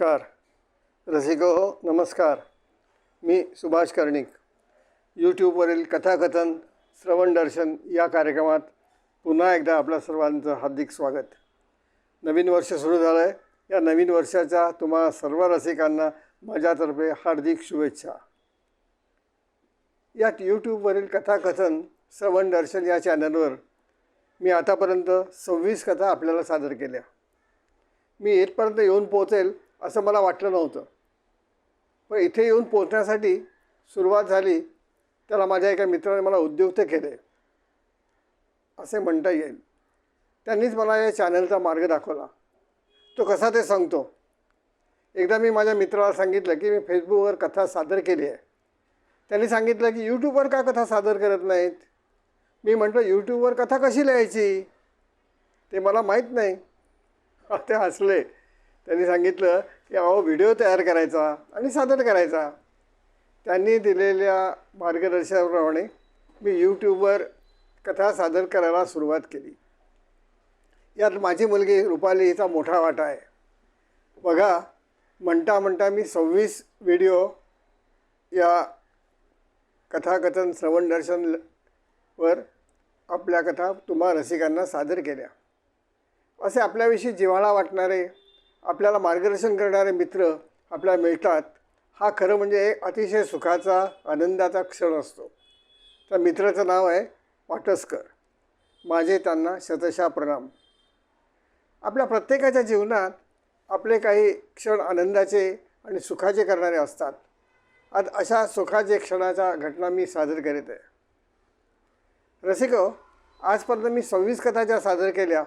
नमस्कार. रसिको हो नमस्कार. मी सुभाष कर्णिक. यूट्यूबवरील कथाकथन श्रवण दर्शन या कार्यक्रमात पुन्हा एकदा आपल्या सर्वांचं हार्दिक स्वागत. नवीन वर्ष सुरू झालं आहे या नवीन वर्षाच्या तुम्हा सर्व रसिकांना माझ्यातर्फे हार्दिक शुभेच्छा. यात यूट्यूबवरील कथाकथन श्रवण दर्शन या चॅनलवर मी आतापर्यंत सव्वीस कथा आपल्याला सादर केल्या. मी येथपर्यंत येऊन पोहोचेल असं मला वाटलं नव्हतं. पण इथे येऊन पोचण्यासाठी सुरुवात झाली त्याला माझ्या एका मित्राने मला उद्युक्त केले. असे म्हणता येईल. त्यांनीच मला या चॅनलचा मार्ग दाखवला. तो कसा ते सांगतो. एकदा मी माझ्या मित्राला सांगितलं की मी फेसबुकवर कथा सादर केली आहे. त्यांनी सांगितलं की यूट्यूबवर का कथा सादर करत नाहीत? मी म्हटलं यूट्यूबवर कथा कशी लिहायची? ते मला माहीत नाही. ते हसले. त्यांनी सांगितलं की अहो व्हिडिओ तयार करायचा आणि सादर करायचा. त्यांनी दिलेल्या मार्गदर्शनाप्रमाणे मी यूट्यूबवर कथा सादर करायला सुरुवात केली. यात माझी मुलगी रुपाली हिचा मोठा वाटा आहे. बघा म्हणता म्हणता मी सव्वीस व्हिडिओ या कथाकथन श्रवण दर्शन वर आपल्या कथा तुम्हा रसिकांना सादर केल्या. असे आपल्याविषयी जिव्हाळा वाटणारे आपल्याला मार्गदर्शन करणारे मित्र आपल्याला मिळतात. हा खरं म्हणजे एक अतिशय सुखाचा आनंदाचा क्षण असतो. त्या मित्राचं नाव आहे वाटसकर. माझे त्यांना शतशा प्रणाम. आपल्या प्रत्येकाच्या जीवनात आपले काही क्षण आनंदाचे आणि सुखाचे करणारे असतात. आज अशा सुखाचे क्षणाच्या घटना मी सादर करीत आहे. रसिक आजपर्यंत मी सव्वीस कथा ज्या सादर केल्या.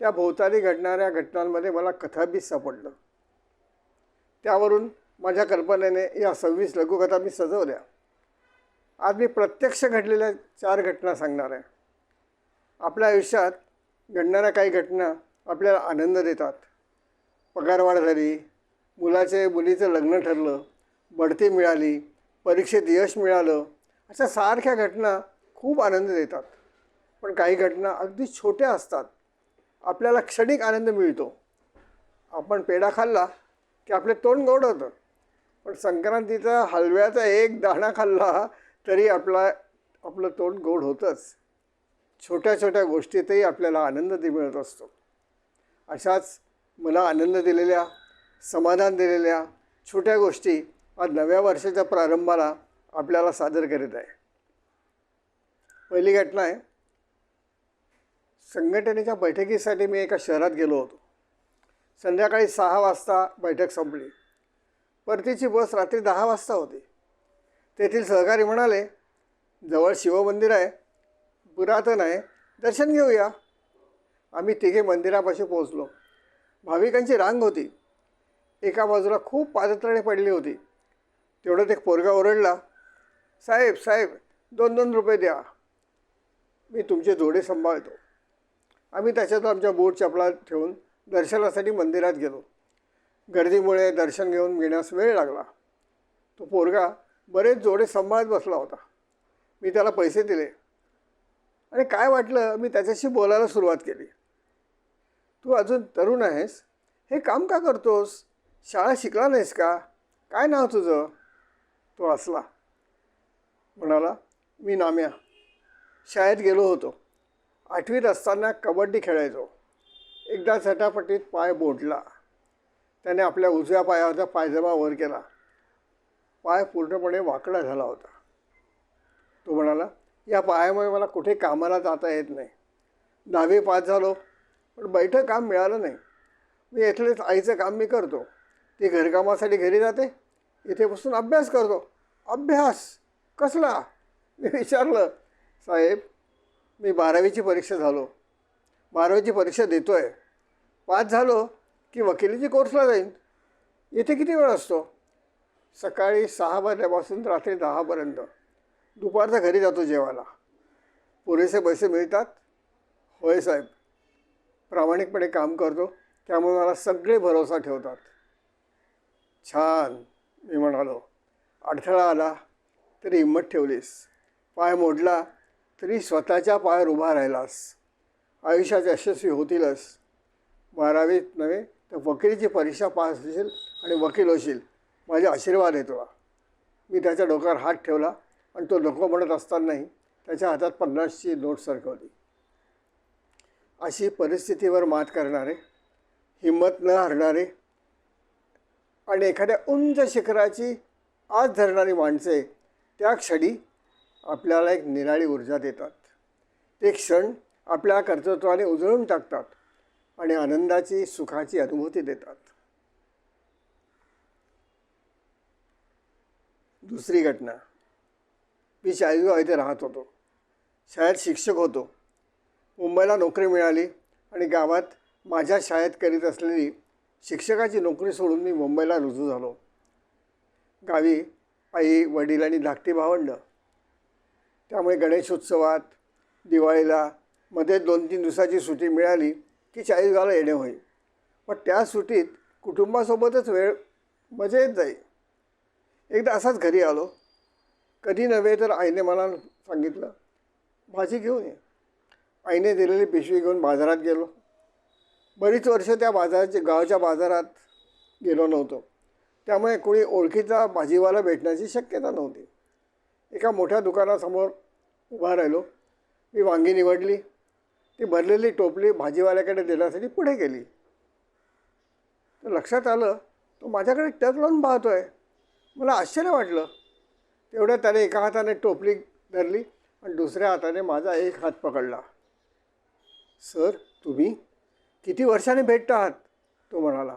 त्या भोवताली घडणाऱ्या घटनांमध्ये मला कथाबीज सापडलं. त्यावरून माझ्या कल्पनेने या सव्वीस लघुकथा मी सजवल्या. आज मी प्रत्यक्ष घडलेल्या चार घटना सांगणार आहे. आपल्या आयुष्यात घडणाऱ्या काही घटना आपल्याला आनंद देतात. पगारवाढ झाली मुलाचे मुलीचं लग्न ठरलं बढती मिळाली परीक्षेत यश मिळालं अशा सारख्या घटना खूप आनंद देतात. पण काही घटना अगदी छोट्या असतात. आपल्याला क्षणिक आनंद मिळतो. आपण पेढा खाल्ला की आपले तोंड गोड होतं. पण संक्रांतीचा हलव्याचा एक दाणा खाल्ला तरी आपला आपलं तोंड गोड होतंच. छोट्या छोट्या गोष्टीतही आपल्याला आनंद दि मिळत असतो. अशाच मला आनंद दिलेल्या समाधान दिलेल्या छोट्या गोष्टी आज नव्या वर्षाच्या प्रारंभाला आपल्याला सादर करीत आहे. पहिली घटना आहे संघटनेच्या बैठकीसाठी मी एका शहरात गेलो होतो. संध्याकाळी सहा वाजता बैठक संपली. परतीची बस रात्री दहा वाजता होती. तेथील सहकारी म्हणाले जवळ शिवमंदिर आहे. पुरातन आहे. दर्शन घेऊया. आम्ही तिघे मंदिरापाशी पोहोचलो. भाविकांची रांग होती. एका बाजूला खूप पादत्राणे पडली होती. तेवढ्यात एक पोरगा ओरडला साहेब साहेब दोन दोन रुपये द्या. मी तुमचे जोडे सांभाळतो. आम्ही त्याच्यात आमच्या बूट चपला ठेवून दर्शनासाठी मंदिरात गेलो. गर्दीमुळे दर्शन घेऊन घेण्यास वेळ लागला. तो पोरगा बरेच जोडे सांभाळत बसला होता. मी त्याला पैसे दिले. आणि काय वाटलं? मी त्याच्याशी बोलायला सुरुवात केली. तू अजून तरुण आहेस? हे काम का करतोस? शाळा शिकला नाहीस का? काय नाव तुझं? तो असला म्हणाला मी नाम्या. शाळेत गेलो होतो. आठवीत असताना कबड्डी खेळायचो. एकदा झटापटीत पाय बोटला. त्याने आपल्या उजव्या पायावरचा पायजमा वर केला. पाय पूर्णपणे वाकडा झाला होता. तो म्हणाला या पायामुळे मला कुठे कामाला जाता येत नाही. दहावी पास झालो पण बैठं काम मिळालं नाही. मी इथलेच आईचं काम मी करतो. ती घरकामासाठी घरी जाते. इथे बसून अभ्यास करतो. अभ्यास? कसला? मी विचारलं. साहेब मी बारावीची परीक्षा झालो. बारावीची परीक्षा देतो आहे पास झालो की वकिलीची कोर्सला जाईन. येथे किती वेळ असतो? सकाळी सहा वाजल्यापासून रात्री दहापर्यंत दुपारचा घरी जातो जेवायला. पुरेसे पैसे मिळतात? होय साहेब. प्रामाणिकपणे काम करतो. त्यामुळे मला सगळे भरोसा ठेवतात. छान मी म्हणालो. अडथळा आला तरी हिंमत ठेवलीस. पाय मोडला तरी स्वतःच्या पायावर उभा राहिलास. आयुष्यात यशस्वी होतीलच. बारावीत नव्हे तर वकिलीची परीक्षा पास होशील आणि वकील होशील. माझे आशीर्वाद आहे तुला. मी त्याच्या डोक्यावर हात ठेवला आणि तो नको म्हणत असतानाही त्याच्या हातात पन्नासची नोट सरकवली. अशी परिस्थितीवर मात करणारे हिंमत न हरणारे आणि एखाद्या उंच शिखराची आज धरणारी माणसे त्या क्षणी आपल्याला एक निराळी ऊर्जा देतात. ते क्षण आपल्या कर्तृत्वाने उजळून टाकतात आणि आनंदाची सुखाची अनुभूती देतात. दुसरी घटना. मी चाळीसगाव इथे राहत होतो. शाळेत शिक्षक होतो. मुंबईला नोकरी मिळाली आणि गावात माझ्या शाळेत करीत असलेली शिक्षकाची नोकरी सोडून मी मुंबईला रुजू झालो. गावी आई वडील आणि धाकटी भावंडं त्यामुळे गणेशोत्सवात दिवाळीला मध्ये दोन तीन दिवसाची सुट्टी मिळाली की चाळीसगावला येणे होईल पण त्या सुट्टीत कुटुंबासोबतच वेळ मजा येत जाईल एकदा असाच घरी आलो. कधी नव्हे तर आईने मला सांगितलं भाजी घेऊन ये. आईने दिलेली पिशवी घेऊन बाजारात गेलो. बरीच वर्ष त्या बाजाराच्या गावच्या बाजारात गेलो नव्हतो. त्यामुळे कोणी ओळखीचा भाजीवाला भेटण्याची शक्यता नव्हती. एका मोठ्या दुकानासमोर उभा राहिलो. मी वांगी निवडली. ती भरलेली टोपली भाजीवाल्याकडे देण्यासाठी पुढे गेली. तर लक्षात आलं तो माझ्याकडे टक लावून पाहतो आहे मला आश्चर्य वाटलं. तेवढ्या त्याने एका हाताने टोपली धरली आणि दुसऱ्या हाताने माझा एक हात पकडला. सर तुम्ही किती वर्षाने भेटता आहात? तो म्हणाला.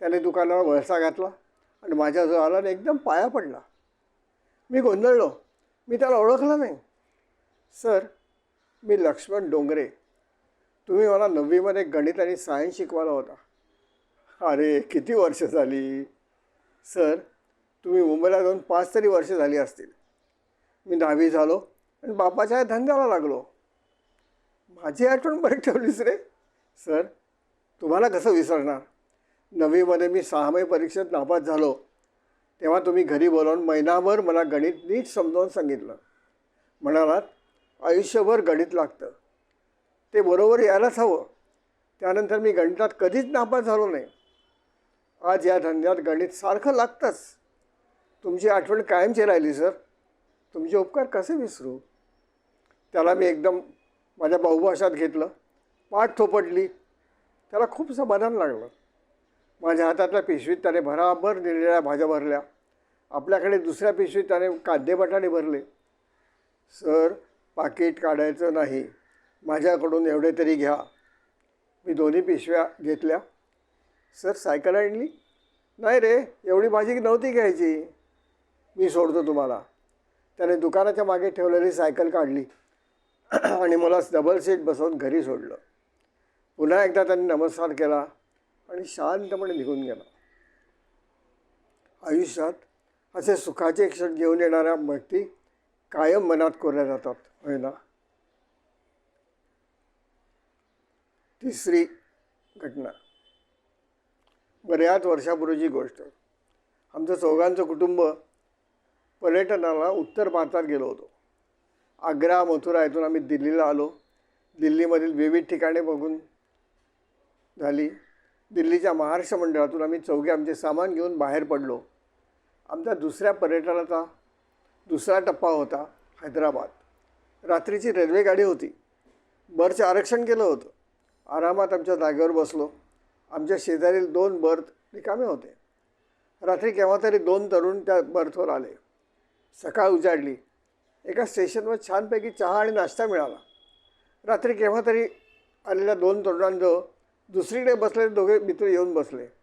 त्याने दुकानावर वळसा घातला आणि माझ्याजवळ आला आणि एकदम पाया पडला. मी गोंधळलो. मी त्याला ओळखलं नाही. सर मी लक्ष्मण डोंगरे. तुम्ही मला नववीमध्ये गणित आणि सायन्स शिकवायला होता. अरे किती वर्ष झाली? सर तुम्ही मुंबईला जाऊन पाच तरी वर्ष झाली असतील. मी दहावी झालो आणि बापाच्या धंद्याला लागलो. माझी आठवण बरी ठेवलीस रे. सर तुम्हाला कसं विसरणार? नववीमध्ये मी सहामाही परीक्षेत नापास झालो. तेव्हा तुम्ही घरी बोलावून महिनाभर मला गणित नीट समजावून सांगितलं. म्हणालात आयुष्यभर गणित लागतं. ते बरोबर यायलाच हवं. त्यानंतर मी गणितात कधीच नापास झालो नाही. आज या धंद्यात गणित सारखं लागतंच. तुमची आठवण कायमची राहिली सर. तुमचे उपकार कसे विसरू? त्याला मी एकदम माझ्या बहुभाषात घेतलं. पाठ थोपटली. त्याला खूप समाधान लागलं. माझ्या हातातल्या पिशवीत त्याने भराभर दिलेल्या भाज्या भरल्या. आपल्याकडे दुसऱ्या पिशवीत त्याने कांदे बटाटे भरले. सर पाकिट काढायचं नाही. माझ्याकडून एवढे तरी घ्या. मी दोन्ही पिशव्या घेतल्या. सर सायकल आणली? नाही रे एवढी भाजी नव्हती घ्यायची. मी सोडतो तुम्हाला. त्याने दुकानाच्या मागे ठेवलेली सायकल काढली. आणि मला डबल सीट बसवून घरी सोडलं. पुन्हा एकदा त्यांनी नमस्कार केला आणि शांतपणे निघून गेला. आयुष्यात असे सुखाचे क्षण घेऊन येणाऱ्या व्यक्ती कायम मनात कोरल्या जातात. होय ना? तिसरी घटना. बऱ्याच वर्षापूर्वीची गोष्ट. आमचं चौघांचं कुटुंब पर्यटनाला उत्तर भारतात गेलो होतो. आग्रा मथुरा येथून आम्ही दिल्लीला आलो. दिल्लीमधील विविध ठिकाणे बघून झाली. दिल्लीच्या महाराष्ट्र मंडळातून आम्ही चौघे आमचे सामान घेऊन बाहेर पडलो. आमच्या दुसऱ्या पर्यटनाचा दुसरा टप्पा होता हैदराबाद. रात्रीची रेल्वेगाडी होती. बरचं आरक्षण केलं होतं. आरामात आमच्या जागेवर बसलो. आमच्या शेजारील दोन बर्थ रिकामे होते. रात्री केव्हा तरी दोन तरुण त्या बर्थवर आले. सकाळ उजाडली. एका स्टेशनवर छानपैकी चहा आणि नाश्ता मिळाला. रात्री केव्हा तरी आलेल्या दोन तरुणांजवळ दुसरीकडे बसलेले दोघे मित्र येऊन बसले.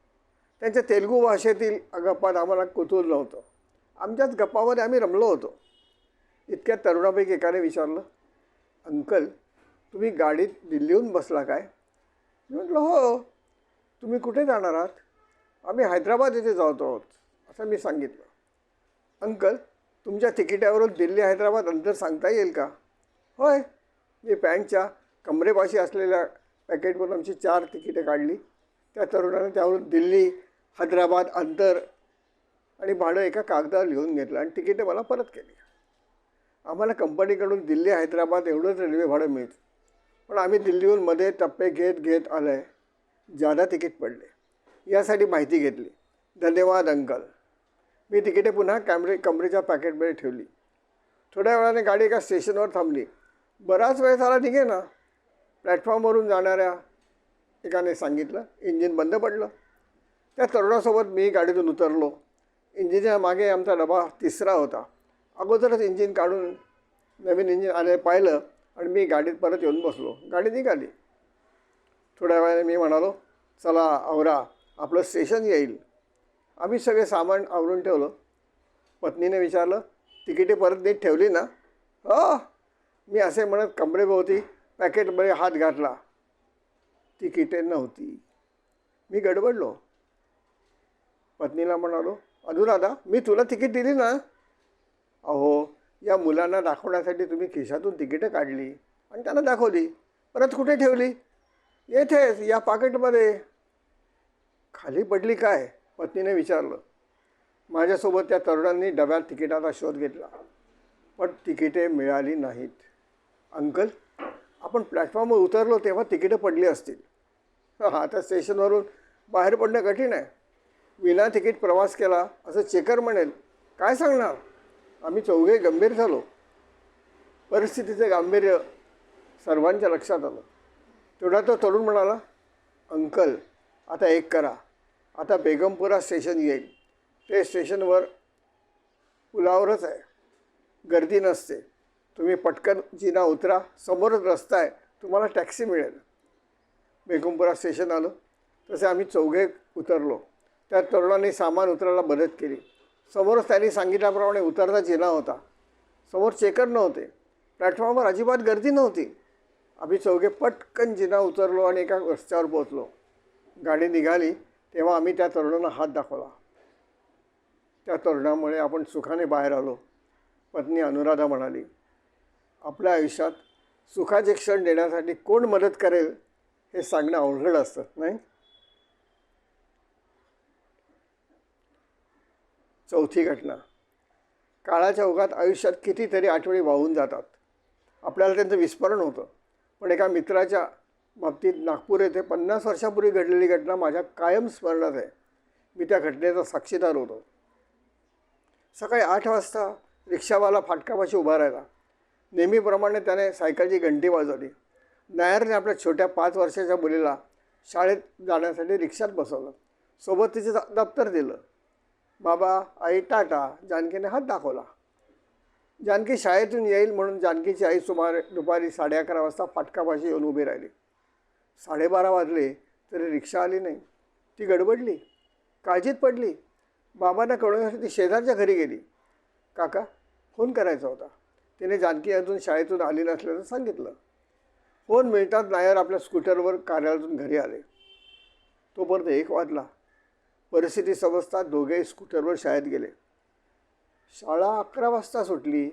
त्यांच्या तेलुगू भाषेतील गप्पात आम्हाला कुतूल नव्हतं. आमच्याच गप्पामध्ये आम्ही रमलो होतो. इतक्या तरुणापैकी एकाने विचारलं अंकल तुम्ही गाडीत दिल्लीहून बसला काय? मी म्हटलं हो तुम्ही कुठे जाणार आहात? आम्ही हैदराबाद येथे जात आहोत असं मी सांगितलं. अंकल तुमच्या तिकिटावरून दिल्ली हैदराबाद अंतर सांगता येईल का? होय मी पॅन्टच्या कमरेपाशी असलेल्या पॅकेटवरून आमची चार तिकिटे काढली. त्या तरुणाने त्यावरून दिल्ली हैदराबाद अंतर आणि भाडं एका कागदावर लिहून घेतलं आणि तिकीटं मला परत केली. आम्हाला कंपनीकडून दिल्ली हैदराबाद एवढंच रेल्वे भाडं मिळतं. पण आम्ही दिल्लीहून मध्ये टप्पे घेत घेत आलं आहे जादा तिकीट पडले. यासाठी माहिती घेतली. धन्यवाद अंकल. मी तिकिटे पुन्हा कॅमरे कमरेच्या पॅकेटमध्ये ठेवली. थोड्या वेळाने गाडी एका स्टेशनवर थांबली. बराच वेळ झाला निघे ना प्लॅटफॉर्मवरून जाणाऱ्या एकाने सांगितलं. इंजिन बंद पडलं. त्या तरुणासोबत मी गाडीतून उतरलो. इंजिनच्या मागे आमचा डबा तिसरा होता. अगोदरच इंजिन काढून नवीन इंजिन आले पाहिलं आणि मी गाडीत परत येऊन बसलो. गाडी निघाली. थोड्या वेळाने मी म्हणालो चला आवरा आपलं स्टेशन येईल. आम्ही सगळे सामान आवरून ठेवलं. पत्नीने विचारलं तिकिटे परत नीट ठेवली ना? हो. मी असे म्हणत कमरेभोवती पॅकेटमध्ये हात घातला. तिकिटे नव्हती. मी गडबडलो. पत्नीला म्हणालो अनुराधा मी तुला तिकीट दिली ना? अहो या मुलांना दाखवण्यासाठी तुम्ही खिशातून तिकीटं काढली आणि त्यांना दाखवली. परत कुठे ठेवली? येथेच या पाकिटमध्ये. खाली पडली काय? पत्नीने विचारलं. माझ्यासोबत त्या तरुणांनी डब्यात तिकिटाचा शोध घेतला पण तिकिटे मिळाली नाहीत. अंकल आपण प्लॅटफॉर्मवर उतरलो तेव्हा तिकिटं पडली असतील. हां आता स्टेशनवरून बाहेर पडणं कठीण आहे. विना तिकीट प्रवास केला असं चेकर म्हणेल काय सांगणार? आम्ही चौघे गंभीर झालो. परिस्थितीचं गांभीर्य सर्वांच्या लक्षात आलं. तेवढा तो तरुण म्हणाला अंकल आता एक करा. आता बेगमपुरा स्टेशन येईल. ते स्टेशनवर पुलावरच आहे. गर्दी नसते. तुम्ही पटकन जिना उतरा. समोरच रस्ता आहे. तुम्हाला टॅक्सी मिळेल. बेगमपुरा स्टेशन आलं. तसे आम्ही चौघे उतरलो. त्या तरुणाने सामान उतरायला मदत केली. समोरच त्यांनी सांगितल्याप्रमाणे उतरता जिना होता. समोर चेकर नव्हते. प्लॅटफॉर्मवर अजिबात गर्दी नव्हती. आम्ही चौघे पटकन जिना उतरलो आणि एका रस्त्यावर पोहोचलो. गाडी निघाली तेव्हा आम्ही त्या तरुणांना हात दाखवला. त्या तरुणामुळे आपण सुखाने बाहेर आलो. पत्नी अनुराधा म्हणाली आपल्या आयुष्यात सुखाचे क्षण देण्यासाठी कोण मदत करेल हे सांगणं अवघड असतं नाही? चौथी घटना. काळाच्या ओघात आयुष्यात कितीतरी आठवणी वाहून जातात. आपल्याला त्यांचं विस्मरण होतं. पण एका मित्राच्या बाबतीत नागपूर येथे पन्नास वर्षापूर्वी घडलेली घटना माझ्या कायम स्मरणात आहे. मी त्या घटनेचा साक्षीदार होतो. सकाळी आठ वाजता रिक्षावाला फाटकापाशी उभा राहिला. नेहमीप्रमाणे त्याने सायकलची घंटी वाजवली. नायरने आपल्या छोट्या पाच वर्षाच्या मुलीला शाळेत जाण्यासाठी रिक्षात बसवलं. सोबत तिचे दप्तर दिलं. बाबा आई टाटा जानकीने हात दाखवला. जानकी शाळेतून येईल म्हणून जानकीची आई सुमारे दुपारी साडे अकरा वाजता फाटकापाशी येऊन उभी राहिली. साडेबारा वाजले तरी रिक्षा आली नाही. ती गडबडली. काळजीत पडली. बाबांना कळवण्यासाठी ती शेजारच्या घरी गेली. काका फोन करायचा होता. तिने जानकी अजून शाळेतून आली नसल्याचं सांगितलं. फोन मिळतात नायर आपल्या स्कूटरवर कार्यालयातून घरी आले. तोपर्यंत एक वाजला. परिस्थिती समजता दोघेही स्कूटरवर शाळेत गेले. शाळा अकरा वाजता सुटली.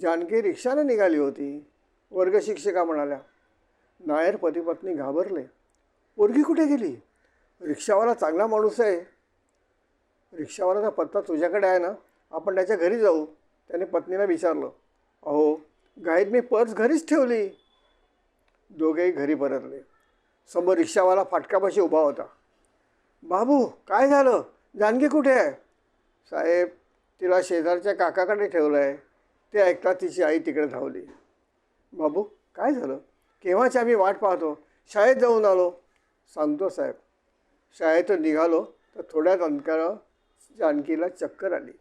जानकी रिक्षाने निघाली होती. वर्गशिक्षिका म्हणाल्या नायर पतीपत्नी घाबरले. पोरगी कुठे गेली? रिक्षावाला चांगला माणूस आहे. रिक्षावालाचा पत्ता तुझ्याकडे आहे ना? आपण त्याच्या घरी जाऊ. त्याने पत्नीला विचारलं अहो गाईत मी पर्स घरीच ठेवली. दोघेही घरी परतले. समोर रिक्षावाला फाटकापाशी उभा होता. बाबू काय झालं? जानकी कुठे आहे? साहेब तिला शेजारच्या काकाकडे ठेवलं आहे ते ऐकता तिची आई तिकडे धावली. बाबू काय झालं? केव्हाची आम्ही वाट पाहतो? शाळेत जाऊन आलो. सांगतो साहेब. शाळेतून निघालो तर थोड्याच अंतरावर जानकीला चक्कर आली.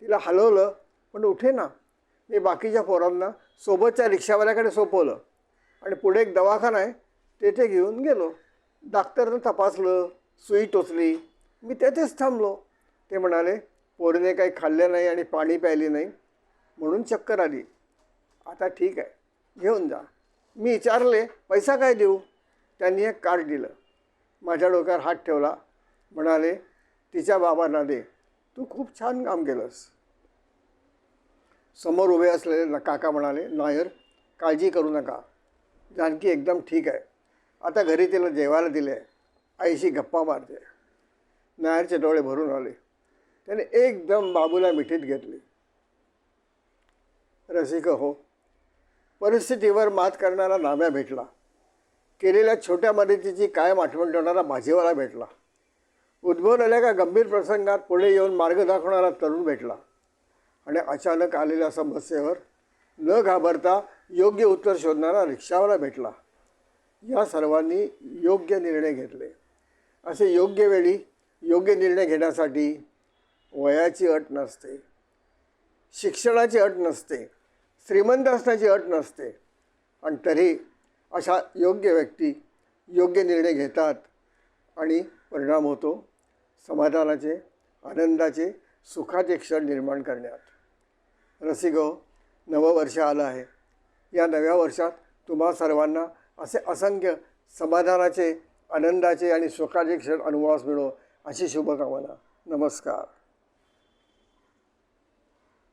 तिला हलवलं पण उठे ना. मी बाकीच्या पोरांना सोबतच्या रिक्षावाल्याकडे सोपवलं. आणि पुढे एक दवाखाना आहे तेथे घेऊन गेलो. डॉक्टरनं तपासलं. सुई टोचली. मी तेथेच थांबलो. ते म्हणाले पोरीने काही खाल्ले नाही आणि पाणी प्यायले नाही. म्हणून चक्कर आली. आता ठीक आहे घेऊन जा. मी विचारले पैसा काय देऊ? त्यांनी एक कार्ड दिलं. माझ्या डोक्यावर हात ठेवला. म्हणाले तिच्या बाबांना दे. तू खूप छान काम केलंस. समोर उभे असलेले काका म्हणाले नायर काळजी करू नका. जानकी एकदम ठीक आहे. आता घरी तिला जेवायला दिले आहे आईशी गप्पा मारते. नायरचे डोळे भरून आले. त्याने एकदम बाबूला मिठीत घेतली. रसिक हो. परिस्थितीवर मात करणारा नाम्या भेटला. केलेल्या छोट्या मदतीची कायम आठवण ठेवणारा भाजीवाला भेटला. उद्भवलेल्या का गंभीर प्रसंगात पुढे येऊन मार्ग दाखवणारा तरुण भेटला. आणि अचानक आलेल्या समस्येवर न घाबरता योग्य उत्तर शोधणारा रिक्षावाला भेटला. या सर्वांनी योग्य निर्णय घेतले. असे योग्य वेळी योग्य निर्णय घेण्यासाठी वयाची अट नसते शिक्षणाची अट नसते श्रीमंत असण्याची अट नसते. आणि तरी अशा योग्य व्यक्ती योग्य निर्णय घेतात आणि परिणाम होतो समाधानाचे आनंदाचे सुखाचे क्षण निर्माण करण्यात. रसिको हो, नवं वर्ष आलं आहे. या नव्या वर्षात तुम्हा सर्वांना असे असंख्य समाधानाचे आनंदाचे आणि सुखाचे क्षण अनुभवास मिळो अशी शुभकामना. नमस्कार.